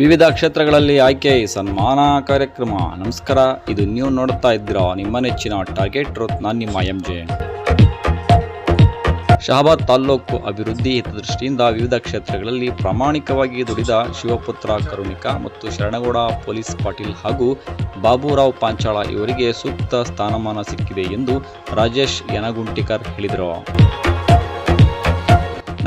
ವಿವಿಧ ಕ್ಷೇತ್ರಗಳಲ್ಲಿ ಆಯ್ಕೆ, ಸನ್ಮಾನ ಕಾರ್ಯಕ್ರಮ. ನಮಸ್ಕಾರ, ಇದು ನೀವು ನೋಡ್ತಾ ಇದ್ದೀರಾ ನಿಮ್ಮ ನೆಚ್ಚಿನ ಟಾರ್ಗೆಟ್ ಟ್ರೋತ್ ನಾನು ನಿಮ್ಮ ಎಂ ಜೆ ಶಹಾಬಾದ್ ತಾಲ್ಲೂಕು ಅಭಿವೃದ್ಧಿ ಹಿತದೃಷ್ಟಿಯಿಂದ ವಿವಿಧ ಕ್ಷೇತ್ರಗಳಲ್ಲಿ ಪ್ರಾಮಾಣಿಕವಾಗಿ ದುಡಿದ ಶಿವಪುತ್ರ ಕರುಣಿಕ ಮತ್ತು ಶರಣಗೌಡ ಪೊಲೀಸ್ ಪಾಟೀಲ್ ಹಾಗೂ ಬಾಬುರಾವ್ ಪಾಂಚಾಳ ಇವರಿಗೆ ಸೂಕ್ತ ಸ್ಥಾನಮಾನ ಸಿಕ್ಕಿದೆ ಎಂದು ರಾಜೇಶ್ ಯನಗುಂಟಿಕರ್ ಹೇಳಿದರು.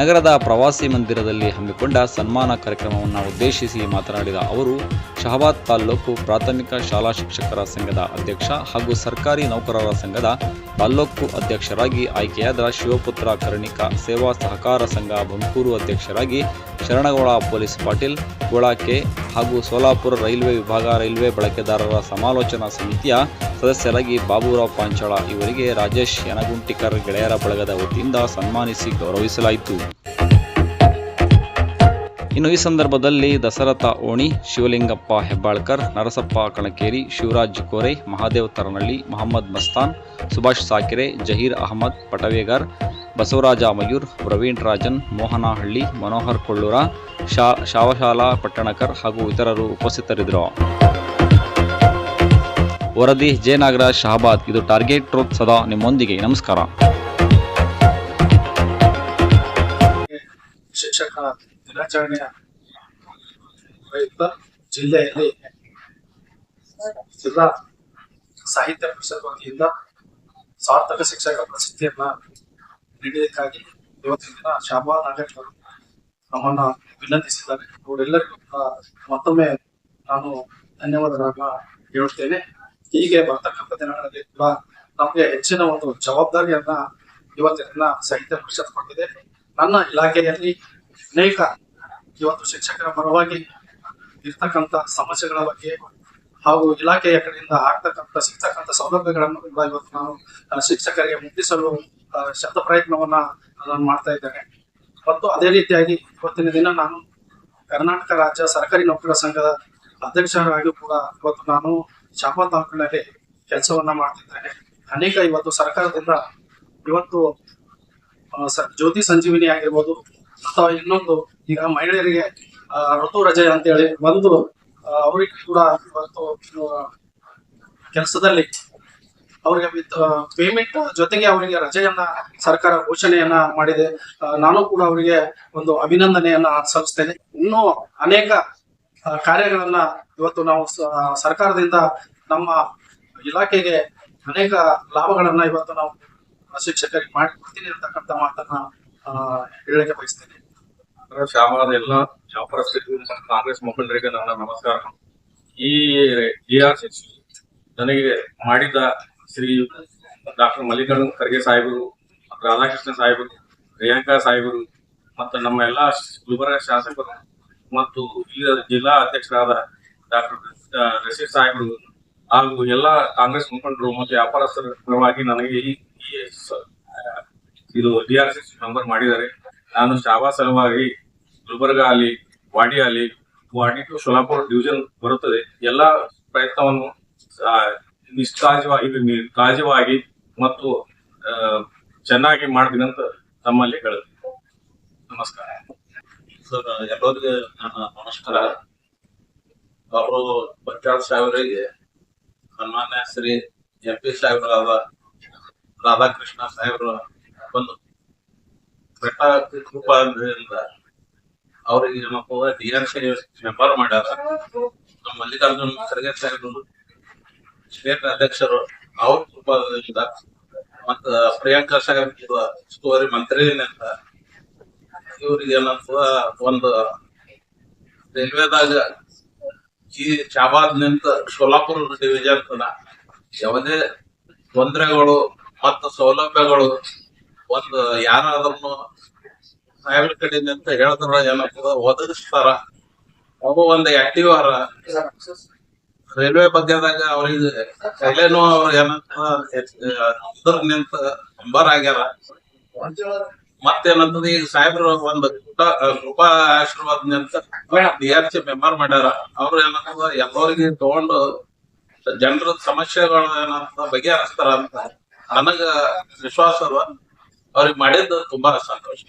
ನಗರದ ಪ್ರವಾಸಿ ಮಂದಿರದಲ್ಲಿ ಹಮ್ಮಿಕೊಂಡ ಸನ್ಮಾನ ಕಾರ್ಯಕ್ರಮವನ್ನು ಉದ್ದೇಶಿಸಿ ಮಾತನಾಡಿದ ಅವರು, ಶಹಬಾದ್ ತಾಲ್ಲೂಕು ಪ್ರಾಥಮಿಕ ಶಾಲಾ ಶಿಕ್ಷಕರ ಸಂಘದ ಅಧ್ಯಕ್ಷ ಹಾಗೂ ಸರ್ಕಾರಿ ನೌಕರರ ಸಂಘದ ತಾಲ್ಲೂಕು ಅಧ್ಯಕ್ಷರಾಗಿ ಆಯ್ಕೆಯಾದ ಶಿವಪುತ್ರ ಕರ್ಣಿಕ ಸೇವಾ ಸಹಕಾರ ಸಂಘ ಬಂಕೂರು ಅಧ್ಯಕ್ಷರಾಗಿ ಶರಣಗೌಡ ಪೊಲೀಸ್ ಪಾಟೀಲ್, ಗೋಳಾಕೆ ಹಾಗೂ ಸೋಲಾಪುರ ರೈಲ್ವೆ ವಿಭಾಗ ರೈಲ್ವೆ ಬಳಕೆದಾರರ ಸಮಾಲೋಚನಾ ಸಮಿತಿಯ ಸದಸ್ಯರಾಗಿ ಬಾಬುರಾವ್ ಪಾಂಚಾಳ ಇವರಿಗೆ ರಾಜೇಶ್ ಯನಗುಂಟಿಕರ್ ಗೆಳೆಯರ ಬಳಗದ ವತಿಯಿಂದ ಸನ್ಮಾನಿಸಿ ಗೌರವಿಸಲಾಯಿತು. ಇನ್ನು ಈ ಸಂದರ್ಭದಲ್ಲಿ ದಸರಥ ಓಣಿ, ಶಿವಲಿಂಗಪ್ಪ ಹೆಬ್ಬಾಳ್ಕರ್, ನರಸಪ್ಪ ಕಣಕೇರಿ, ಶಿವರಾಜ್ ಕೋರೆ, ಮಹಾದೇವ್ ತರನಳ್ಳಿ, ಮಹಮ್ಮದ್ ಮಸ್ತಾನ್, ಸುಭಾಷ್ ಸಾಕಿರೆ, ಜಹೀರ್ ಅಹಮದ್, ಪಟವೇಗರ್, ಬಸವರಾಜ ಮಯೂರ್, ಪ್ರವೀಣ್ ರಾಜನ್, ಮೋಹನಹಳ್ಳಿ, ಮನೋಹರ್ ಕೊಳ್ಳೂರ, ಶಾ, ಶಾವಶಾಲಾ ಪಟ್ಟಣಕರ್ ಹಾಗೂ ಇತರರು ಉಪಸ್ಥಿತರಿದ್ದರು. ವರದಿ ಜೆ ಶಹಬಾದ್. ಇದು ಟಾರ್ಗೆಟ್ ಟ್ರೋತ್ ಸದಾ ನಿಮ್ಮೊಂದಿಗೆ. ನಮಸ್ಕಾರ. ಶಿಕ್ಷಕ ದಿನಾಚರಣೆಯ ಪ್ರಯುಕ್ತ ಜಿಲ್ಲೆಯಲ್ಲಿ ಜಿಲ್ಲಾ ಸಾಹಿತ್ಯ ಪರಿಷತ್ ವತಿಯಿಂದ ಸಾರ್ಥಕ ಶಿಕ್ಷಕ ಪ್ರಶಸ್ತಿಯನ್ನ ನೀಡಲಿಕ್ಕಾಗಿ ಇವತ್ತಿನ ದಿನ ಶಾಬಾ ನಾಗೇಶ್ ಅವರು ನಮ್ಮನ್ನ ವಿನಂತಿಸಿದ್ದಾರೆ ಅವರೆಲ್ಲರಿಗೂ ಮತ್ತೊಮ್ಮೆ ನಾನು ಧನ್ಯವಾದಗಳನ್ನ ಹೇಳುತ್ತೇನೆ. ಹೀಗೆ ಬರ್ತಕ್ಕಂಥ ದಿನಗಳಲ್ಲಿ ಕೂಡ ನಮಗೆ ಹೆಚ್ಚಿನ ಒಂದು ಜವಾಬ್ದಾರಿಯನ್ನ ಇವತ್ತಿನ ಸಾಹಿತ್ಯ ಪರಿಷತ್ ಕೊಟ್ಟಿದೆ. ನನ್ನ ಇಲಾಖೆಯಲ್ಲಿ ಅನೇಕ ಇವತ್ತು ಶಿಕ್ಷಕರ ಪರವಾಗಿ ಇರ್ತಕ್ಕಂಥ ಸಮಸ್ಯೆಗಳ ಬಗ್ಗೆ ಹಾಗೂ ಇಲಾಖೆಯ ಕಡೆಯಿಂದ ಆಗ್ತಕ್ಕಂಥ ಸಿಗ್ತಕ್ಕಂಥ ಸೌಲಭ್ಯಗಳನ್ನು ಇವತ್ತು ನಾನು ಶಿಕ್ಷಕರಿಗೆ ಮುಟ್ಟಿಸಲು ಶಬ್ದ ಪ್ರಯತ್ನವನ್ನ ನಾನು ಮಾಡ್ತಾ ಇದ್ದೇನೆ. ಮತ್ತು ಅದೇ ರೀತಿಯಾಗಿ ಇವತ್ತಿನ ದಿನ ನಾನು ಕರ್ನಾಟಕ ರಾಜ್ಯ ಸರ್ಕಾರಿ ನೌಕರರ ಸಂಘದ ಅಧ್ಯಕ್ಷರಾಗಿ ಕೂಡ ಇವತ್ತು ನಾನು ಶಾಪಾ ತಾಲೂಕಿನಲ್ಲಿ ಕೆಲಸವನ್ನ ಮಾಡ್ತಿದ್ದೇನೆ. ಅನೇಕ ಇವತ್ತು ಸರ್ಕಾರದಿಂದ ಇವತ್ತು ಜ್ಯೋತಿ ಸಂಜೀವಿನಿ ಆಗಿರ್ಬೋದು ಅಥವಾ ಇನ್ನೊಂದು ಈಗ ಮಹಿಳೆಯರಿಗೆ ಋತು ರಜೆ ಅಂತೇಳಿ ಒಂದು ಅವರಿಗೆ ಕೂಡ ಇವತ್ತು ಕೆಲಸದಲ್ಲಿ ಅವರಿಗೆ ಪೇಮೆಂಟ್ ಜೊತೆಗೆ ಅವರಿಗೆ ರಜೆಯನ್ನ, ಸರ್ಕಾರ ಘೋಷಣೆಯನ್ನ ಮಾಡಿದೆ. ನಾನು ಕೂಡ ಅವರಿಗೆ ಒಂದು ಅಭಿನಂದನೆಯನ್ನ ಸಲ್ಲಿಸ್ತೇನೆ. ಇನ್ನೂ ಅನೇಕ ಕಾರ್ಯಗಳನ್ನ ಇವತ್ತು ನಾವು ಸರ್ಕಾರದಿಂದ ನಮ್ಮ ಇಲಾಖೆಗೆ ಅನೇಕ ಲಾಭಗಳನ್ನ ಇವತ್ತು ನಾವು ಶಿಕ್ಷಕರಿಗೆ ಮಾಡಿ ಕೊಡ್ತೀನಿ ಅಂತಕ್ಕಂಥ ಮಾತನ್ನ ಆ, ಹೇಳಲಿಕ್ಕೆ ಬಯಸ್ತೇನೆ. ಶ್ಯಾಮಲಾದ ಎಲ್ಲ ವ್ಯಾಪಾರಸ್ಥರಿಗೂ ಮತ್ತು ಕಾಂಗ್ರೆಸ್ ಮುಖಂಡರಿಗೆ ನನ್ನ ನಮಸ್ಕಾರ. ಈ ಜಿ ಆರ್ ಸಿ ನನಗೆ ಮಾಡಿದ ಶ್ರೀ ಡಾಕ್ಟರ್ ಮಲ್ಲಿಕಾರ್ಜುನ್ ಖರ್ಗೆ ಸಾಹೇಬರು ರಾಧಾಕೃಷ್ಣ ಸಾಹೇಬರು ಪ್ರಿಯಾಂಕಾ ಸಾಹೇಬರು ಮತ್ತು ನಮ್ಮ ಎಲ್ಲ ಗುಲ್ಬರ್ಗ ಶಾಸಕರು ಮತ್ತು ಈ ಜಿಲ್ಲಾ ಅಧ್ಯಕ್ಷರಾದ ಡಾಕ್ಟರ್ ರಶೀದ್ ಸಾಹೇಬರು ಹಾಗೂ ಎಲ್ಲ ಕಾಂಗ್ರೆಸ್ ಮುಖಂಡರು ಮತ್ತು ವ್ಯಾಪಾರಸ್ಥರ ಪರವಾಗಿ ನನಗೆ ಈ ಇದು ಡಿ ಆರ್ ಸಿ ಮೆಂಬರ್ ಮಾಡಿದ್ದಾರೆ. ನಾನು ಶಾಬಾ ಸಲುವಾಗಿ ಗುಲ್ಬರ್ಗ ಅಲ್ಲಿ, ವಾಡಿ ಅಲ್ಲಿ, ವಾಡಿ ಟು ಸೋಲಾಪುರ್ ಡಿವಿಜನ್ ಬರುತ್ತದೆ. ಎಲ್ಲ ಪ್ರಯತ್ನವನ್ನು ನಿಷ್ಕಾಜವಾಗಿ ಕಾಜವಾಗಿ ಮತ್ತು ಚೆನ್ನಾಗಿ ಮಾಡ್ತೀನಿ ಅಂತ ತಮ್ಮಲ್ಲಿ ಹೇಳುತ್ತೆ. ನಮಸ್ಕಾರ. ಸರ್, ಎಲ್ಲರಿಗೆ ನನ್ನ ನಮಸ್ಕಾರ. ಅವರು ಪಂಚಾಯತ್ ಸಾಹೇಬರಿಗೆ ಸನ್ಮಾನ್ಯ ಶ್ರೀ ಎಂ ಪಿ ಸಾಹೇಬರಾದ ರಾಧಾಕೃಷ್ಣ ಸಾಹೇಬರು ಬಂದು. ಬೆಟ್ಟ ಅಂದ್ರಿಂದ ಅವರಿಗೆ ಏನಪ್ಪ ಡಿ ಆರ್ ಸಿ ಮೆಂಬರ್ ಮಾಡ್ಯಾರ. ನಮ್ಮ ಮಲ್ಲಿಕಾರ್ಜುನ್ ಖರ್ಗೆ ಸಾಹೇಬರು ಸ್ಟೇಟ್ ಅಧ್ಯಕ್ಷರು, ಅವ್ರ ಕೃಪಾದಿಂದ ಮತ್ತ ಪ್ರಿಯಾಂಕಾ ಸಾಹೇಬ್ ಉಸ್ತುವಾರಿ ಮಂತ್ರಿನಿಂದ ಇವ್ರಿಗೆ ಏನಂತದ ಒಂದು ರೈಲ್ವೆದಾಗ ಈ ಶಾಬಾದ್ ನಿಂತ ಸೋಲಾಪುರ ಡಿವಿಜನ್ ತನ ಯಾವುದೇ ತೊಂದರೆಗಳು ಮತ್ತು ಸೌಲಭ್ಯಗಳು ಒಂದು ಯಾರಾದ್ರೂ ಸಾಹೇಬ್ರ ಕಡೆಯಿಂದ ಹೇಳಿದ್ರ ಏನಂತದ ಒದಗಿಸ್ತಾರ. ಅವು ಒಂದು ಆಕ್ಟಿವ್ ಅರ ರೈಲ್ವೆ ಬಗ್ಗೆದಾಗ ಅವ್ರಿಗೆ ಕೈಲೇನು ಅವ್ರ ಏನಂತ ನಿಂತ ಅಂಬರ್ ಆಗ್ಯಾರ. ಮತ್ತೇನಂತದ ಈಗ ಸಾಹೇಬ್ರು ಒಂದು ಕೃಪಾ- ಕೃಪಾ ಆಶೀರ್ವಾದ ನಿಂತ ಡಿ ಆರ್ ಸಿ ಮೆಂಬರ್ ಮಾಡ್ಯಾರ. ಅವ್ರು ಏನಂತದ ಎಲ್ಲರಿಗೆ ತಗೊಂಡು ಜನರ ಸಮಸ್ಯೆಗಳು ಏನಂತ ಬಗೆಹರಿಸ್ತಾರ ಅಂತ ನನಗ ವಿಶ್ವಾಸ ಅದ ಅವ್ರಿಗೆ ಮಾಡಿದ್ದು ತುಂಬಾ ಸಂತೋಷ.